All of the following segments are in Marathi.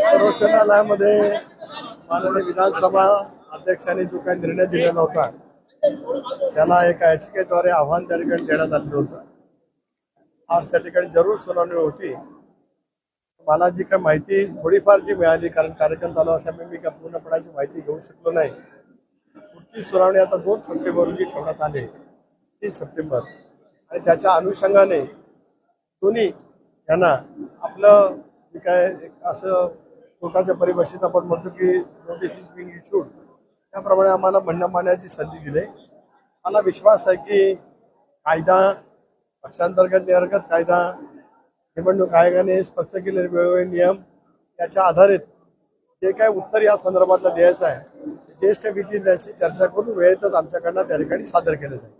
सर्वोच्च न्यायालयामध्ये माननीय विधानसभा अध्यक्षांनी जो काही निर्णय दिलेला होता त्याला एका याचिकेद्वारे आव्हान त्या ठिकाणी देण्यात आलेलं होतं. आज त्या ठिकाणी जरूर सुनावणी होती. मला जी काही माहिती थोडीफार जी मिळाली कारण कार्यक्रम चालू असल्यामुळे मी काय पूर्णपणाची माहिती घेऊ शकलो नाही. पुढची सुनावणी आता दोन सप्टेंबर रोजी ठेवण्यात आली. तीन सप्टेंबर. आणि त्याच्या अनुषंगाने दोन्ही यांना आपलं जे काय एक असं कोर्टाच्या परिभाषेत आपण म्हणतो की नोटीस इज बिंग इश्यूड त्याप्रमाणे आम्हाला म्हणणं मानण्याची संधी दिली. मला विश्वास आहे की कायदा पक्षांतर्गत निअर्गत कायदा निवडणूक आयोगाने स्पष्ट केलेले वेगवेगळे नियम याच्या आधारित जे काय उत्तर या संदर्भातलं द्यायचं आहे ते ज्येष्ठ विधिज्ञाची चर्चा करून वेळेतच आमच्याकडनं त्या ठिकाणी सादर केलं जाईल.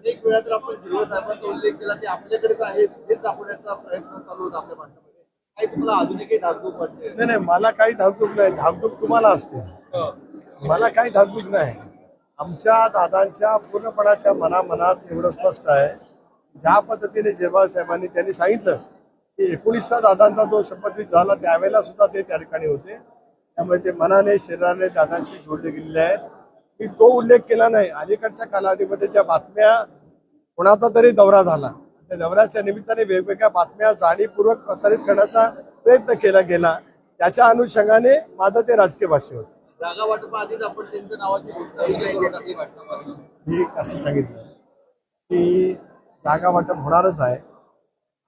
अनेक वेळा तर आपण साहेबांचा उल्लेख केला ते आपल्याकडेच आहे हेच दाखवण्याचा प्रयत्न चालू होता आपल्या भाषणामध्ये काही तुम्हाला अजूनही धाकधूक वाटते? नाही नाही मला काही धाकधूक नाही. धाकधूक तुम्हाला असते. मला काही धाकधूक नाही. आमच्या दादांच्या पूर्णपणाच्या मनामनात एवढं स्पष्ट आहे. ज्या पद्धतीने जिरवाळ साहेबांनी त्यांनी सांगितलं की एकोणीसचा दादांचा जो शपथविधी झाला त्यावेळेला सुद्धा ते त्या ठिकाणी होते. त्यामुळे ते मनाने शरीराने दादांशी जोडले गेलेले आहेत. मी तो उल्लेख केला नाही. अलीकडच्या कालावधीमध्ये ज्या बातम्या कोणाचा तरी दौरा झाला त्या दौऱ्याच्या निमित्ताने वेगवेगळ्या बातम्या जाणीवपूर्वक प्रसारित करण्याचा प्रयत्न केला गेला. त्याच्या अनुषंगाने माझं ते राजकीय भाष्य होतं. मी असं सांगितलं की जागा वाटप होणारच आहे.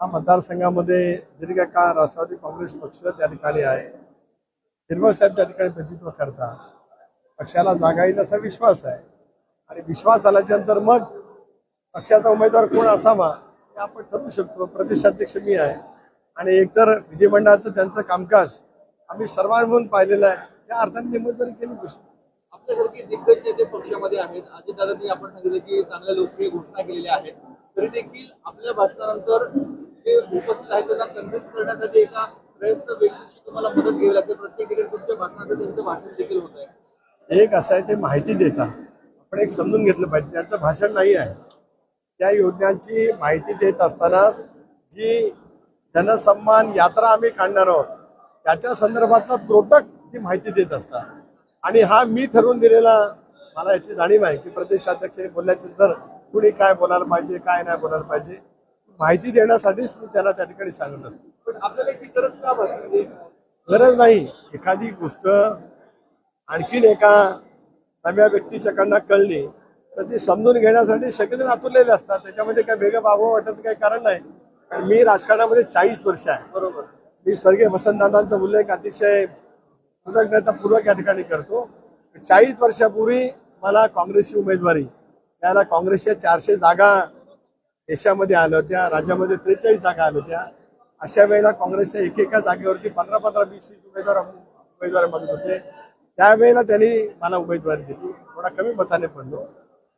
हा मतदारसंघामध्ये दीर्घकाळ राष्ट्रवादी काँग्रेस पक्ष त्या ठिकाणी आहे. निर्मळ साहेब त्या ठिकाणी प्रतिनिधित्व करतात. पक्षाला जागा येईल असा विश्वास आहे. आणि विश्वास झाल्याच्यानंतर मग पक्षाचा उमेदवार कोण असावा हे आपण ठरवू शकतो. प्रदेशाध्यक्ष मी आहे. आणि एकतर विधिमंडळाचं त्यांचं कामकाज आम्ही सर्वांनी पाहिलेलं आहे. त्या अर्थाने मी केली गोष्ट. आपल्यासारखी दिग्गज नेते पक्षामध्ये आहेत. अजितदादांनी आपण सांगितलं की चांगल्या लोकप्रिय घोषणा केलेल्या आहेत. तरी देखील आपल्या भाषणानंतर जे उपस्थित आहेत त्यांना कन्व्हिन्स करण्यासाठी एका प्रयत्न व्यक्तीची तुम्हाला मदत घ्यावी लागते. प्रत्येक ठिकाणी तुमच्या भाषणाचं त्यांचं भाषण देखील होत आहे. एक असं आहे ते माहिती देतात आपण एक समजून घेतलं पाहिजे. त्यांचं भाषण नाही आहे. त्या योजनांची माहिती देत असतानाच जी जनसन्मान यात्रा आम्ही काढणार आहोत त्याच्या संदर्भातला त्रोटक ती माहिती देत असतात. आणि हा मी ठरवून दिलेला मला याची जाणीव आहे की प्रदेशाध्यक्षांनी बोलल्याच्या नंतर कुणी काय बोलायला पाहिजे काय नाही बोलायला पाहिजे माहिती देण्यासाठीच मी त्यांना त्या ठिकाणी सांगत असतो. गरज नाही. एखादी गोष्ट आणखीन एका नव्या व्यक्तीच्याकडनं कळली तर ती समजून घेण्यासाठी सगळेजण आतुरलेले असतात. त्याच्यामध्ये काय वेगळं बाबा वाटत काही कारण नाही. कारण मी राजकारणामध्ये चाळीस वर्ष आहे. बरोबर. मी स्वर्गीय वसंतदादांचा उल्लेख अतिशय कृतज्ञतापूर्वक या ठिकाणी करतो. चाळीस वर्षापूर्वी मला काँग्रेसची उमेदवारी त्याला काँग्रेसच्या चारशे जागा देशामध्ये आल्या होत्या राज्यामध्ये त्रेचाळीस जागा आल्या होत्या. अशा वेळेला काँग्रेसच्या एकेका जागेवरती पंधरा पंधरा वीस वीस उमेदवार उमेदवार मागत होते. त्यावेळेला त्यांनी मला उमेदवारी दिली. थोडा कमी मताने पडलो.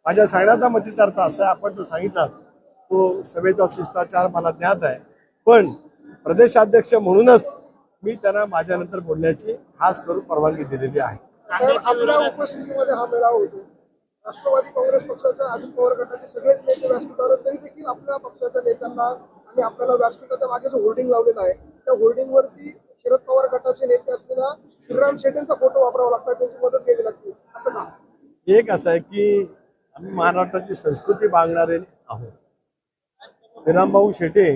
माझ्या सांगण्याचा मतितार्थ असा आहे, आपण जो सांगितला तो सभेचा शिष्टाचार मला ज्ञात आहे. पण प्रदेशाध्यक्ष म्हणूनच मी त्यांना माझ्यानंतर बोलण्याची खास करून परवानगी दिलेली आहे. उपस्थितीमध्ये हा मेळावा होतो. राष्ट्रवादी काँग्रेस पक्षाच्या अजित पवार गटाचे सगळेच नेते व्यासपीठावर. तरी देखील आपल्या पक्षाच्या नेत्यांना आणि आपल्याला व्यासपीठाच्या मागे जो होर्डिंग लावलेला आहे त्या होर्डिंगवरती शरद पवार गटाचे नेते असलेला श्रीराम शेट्टींचा वापरावं लागतात त्यांची मदत घ्यावी लागते. असं का? एक असं आहे की आम्ही महाराष्ट्राची संस्कृती बाळगणारे आहोत. श्रीरामभाऊ शेटे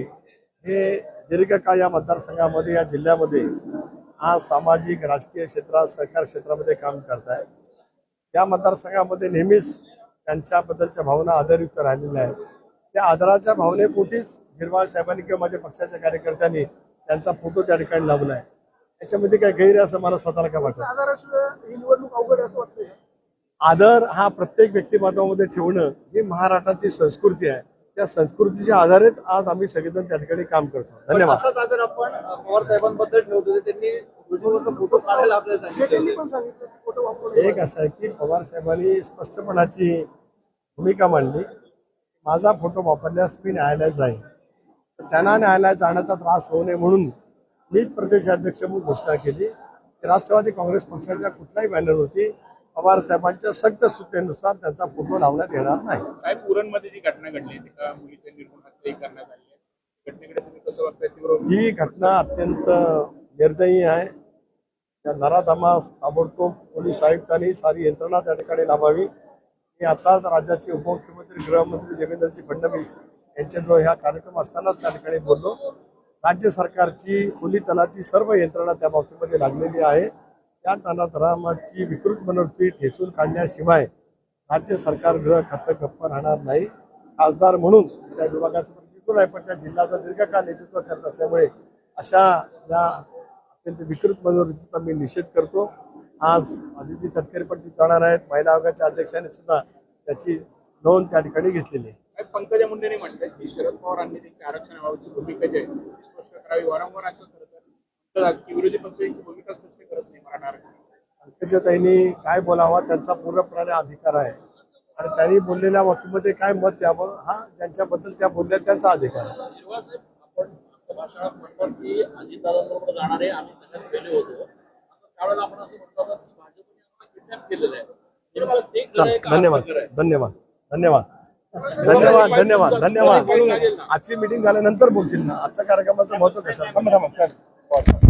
हे दीर्घकाळ या मतदारसंघामध्ये या जिल्ह्यामध्ये आज सामाजिक राजकीय क्षेत्रात सहकार क्षेत्रामध्ये काम करत आहेत या मतदारसंघामध्ये नेहमीच त्यांच्याबद्दलच्या भावना आदरयुक्त राहिलेल्या आहेत. त्या आदराच्या भावनेपोटीच हिरवाळ साहेबांनी किंवा माझ्या पक्षाच्या कार्यकर्त्यांनी त्यांचा फोटो त्या ठिकाणी लावला आहे. त्याच्यामध्ये काय गैर आहे असं मला स्वतःला काय वाटत? आधाराशिवाय ही निवडणूक अवघड आहे असं वाटतंय. आदर हा प्रत्येक व्यक्तिमत्वामध्ये ठेवणं ही महाराष्ट्राची संस्कृती आहे. त्या संस्कृतीच्या आधारित आज आम्ही सगळेजण त्या ठिकाणी काम करतो. धन्यवाद. असाच आदर आपण पवार साहेबांबद्दल ठेवतो ते त्यांनी व्हिडिओवरचा फोटो काढायला आपल्याला सांगितले शेट्टींनी होते पण सांगितलं की फोटो वापरून एक असं आहे की पवार साहेबांनी स्पष्टपणाची भूमिका मांडली. माझा फोटो वापरल्यास मी न्यायालयात जाईन. तर त्यांना न्यायालयात जाण्याचा त्रास होऊ नये म्हणून मीच प्रदेशाध्यक्ष म्हणून घोषणा केली. की राष्ट्रवादी काँग्रेस पक्षाच्या कुठल्याही बॅनरवरती पवार साहेबांच्या सक्त सूचनेनुसार त्यांचा फोटो लावण्यात येणार नाही. साहेब उरणमध्ये जी घटना घडली मुलीच्या निर्गुण हत्या करण्यात आली घटनेकडे तुम्ही कसं ही घटना अत्यंत निर्दयी आहे. त्या नराधमास ताबडतोब पोलीस आयुक्तांनी सारी यंत्रणा त्या ठिकाणी लाभावी मी आताच राज्याचे उपमुख्यमंत्री गृहमंत्री देवेंद्रजी फडणवीस यांच्याजवळ ह्या कार्यक्रम असतानाच त्या ठिकाणी बोललो. राज्य सरकारची पोलीस दलाची सर्व यंत्रणा त्या बाबतीमध्ये लागलेली आहे. त्या नराधमाची विकृत मनोवृत्ती ठेचून काढण्याशिवाय राज्य सरकार गृह खातं गप्प राहणार नाही. खासदार म्हणून त्या विभागाचं प्रतिकूल आहे पण त्या जिल्ह्याचं दीर्घकाळ नेतृत्व करत असल्यामुळे अशा या अत्यंत विकृत मनोवृत्तीचा मी निषेध करतो. आज अदिती तटकरे पण ती जाणार आहेत. महिला आयोगाच्या अध्यक्षाने सुद्धा त्याची नोंद त्या ठिकाणी घेतलेली आहे. पंकजा मुंडेने म्हटलं की शरद पवारांनी त्यांची आरक्षणाबाबतची भूमिका जी आहे ती स्पष्ट करावी. वारंवार असं खरं तर की विरोधी पक्ष यांची भूमिका स्पष्ट करत नाही मराठा आरक्षण पंकजाताईंनी काय बोलावा त्यांचा पूर्णपणे अधिकार आहे. आणि त्यांनी बोललेल्या बाबतीमध्ये काय मत द्यावं हा ज्यांच्याबद्दल त्या बोलल्या त्यांचा अधिकार आहे. शिरवाळ साहेब आपण भाषणात म्हणतात की अजितदादांबरोबर जाणार आहे आम्ही सगळ्यात पहिले होतो. आता त्यावेळेला आपण असं म्हणतो होतो की भाजपने आम्हाला किडनॅप केलेलं आहे. हे मला ते खरं चल आहे का धन्यवाद? धन्यवाद धन्यवाद. धन्यवाद धन्यवाद धन्यवाद. आजची मिटिंग झाल्यानंतर बोलतील ना? आजच्या कार्यक्रमाचं महत्त्व कसं